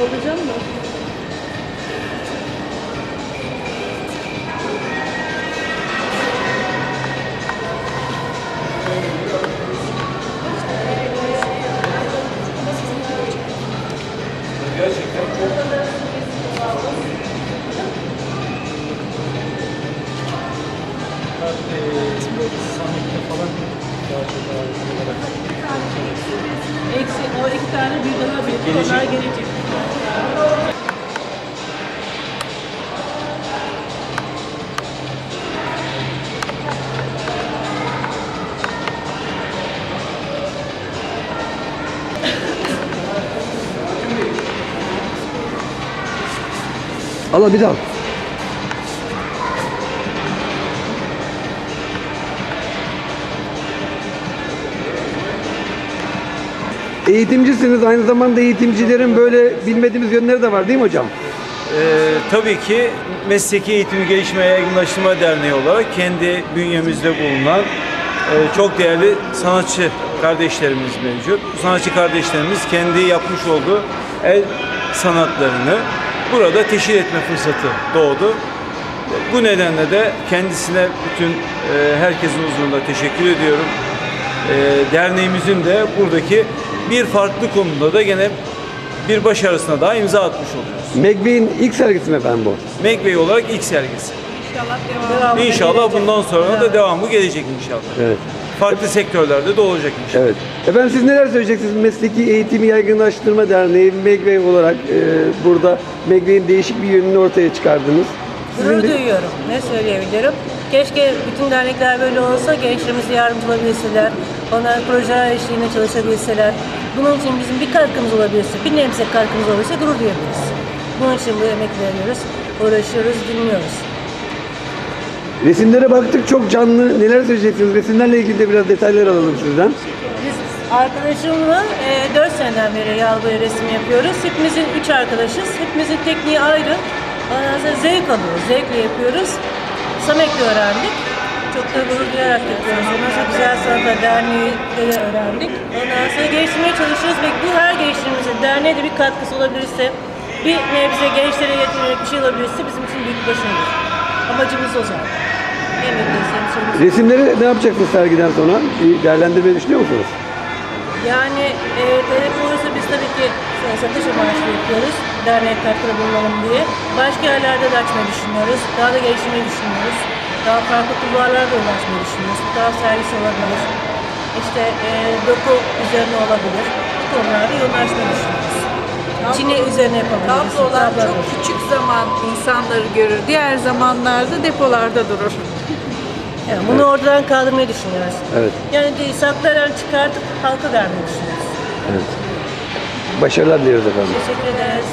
Alacağım da. Gerçekten çok Eksi o iki tane bir daha bir dolar gelecek. Al bir daha. Eğitimcisiniz. Aynı zamanda eğitimcilerin böyle bilmediğimiz yönleri de var değil mi hocam? Ee, tabii ki Mesleki Eğitimi Gelişme Yaygınlaştırma Derneği olarak kendi bünyemizde bulunan e, çok değerli sanatçı kardeşlerimiz mevcut. Bu sanatçı kardeşlerimiz kendi yapmış olduğu el sanatlarını burada teşhir etme fırsatı doğdu. Bu nedenle de kendisine bütün e, herkesin huzurunda teşekkür ediyorum. E, derneğimizin de buradaki bir farklı konuda da gene bir başarısına daha imza atmış oluyoruz. Megvey'in ilk sergisi mi efendim bu? Megbey olarak ilk sergisi. İnşallah gelecek. bundan sonra da devamı gelecek inşallah. Evet. Farklı sektörlerde de olacak inşallah. Evet. Efendim siz neler söyleyeceksiniz? Mesleki Eğitimi Yaygınlaştırma Derneği Megvey olarak e, burada Megvey'in değişik bir yönünü ortaya çıkardınız. Gurur Sizin de- duyuyorum. Ne söyleyebilirim? Keşke bütün dernekler böyle olsa, gençlerimize yardımcı olabilseler, onlar projeler eşliğinde çalışabilseler. Bunun için bizim bir katkımız olabilirse, bir nebze katkımız olursa gurur duyabiliriz. Bunun için bu emek veriyoruz, uğraşıyoruz, dinliyoruz. Resimlere baktık çok canlı. Neler söyleyeceksiniz? Resimlerle ilgili de biraz detaylar alalım sizden. Biz arkadaşımla e, 4 seneden beri yağlı boya resmi yapıyoruz. Hepimizin 3 arkadaşız. Hepimizin tekniği ayrı. Ondan sonra zevk alıyoruz. Zevkle yapıyoruz. Samek'le öğrendik. Da gurur duyarak yapıyoruz. Ondan sonra Güzel Sanatlar Derneği de öğrendik. Ondan sonra geliştirmeye çalışıyoruz ve bu her geliştirmemize derneğe de bir katkısı olabilirse, bir nebze gençlere yetişecek bir şey olabilirse bizim için büyük başarıdır. Amacımız o zaten. Sorumuz. Resimleri ne yapacaksınız sergiden sonra? Bir değerlendirmeyi düşünüyor musunuz? Yani e, talep olursa biz tabii ki satış amaçlı yapıyoruz. Derneğe katkıda bulunalım diye. Başka yerlerde de açmayı düşünüyoruz. Daha da geliştirmeyi düşünüyoruz. Daha farklı kulvarlarda ulaşmayı düşünüyoruz. Daha servis olabilir. İşte e, doku üzerine olabilir. Bu konularda yoğunlaşmayı düşünüyoruz. Çin'e üzerine yapabiliriz. Tablolar çok Tablolar. küçük zaman insanları görür. Diğer zamanlarda depolarda durur. Yani bunu oradan kaldırmayı düşünüyoruz. Evet. Yani de, saklayarak çıkartıp halka vermeyi düşünüyoruz. Evet. Başarılar dileriz efendim. Teşekkür ederiz.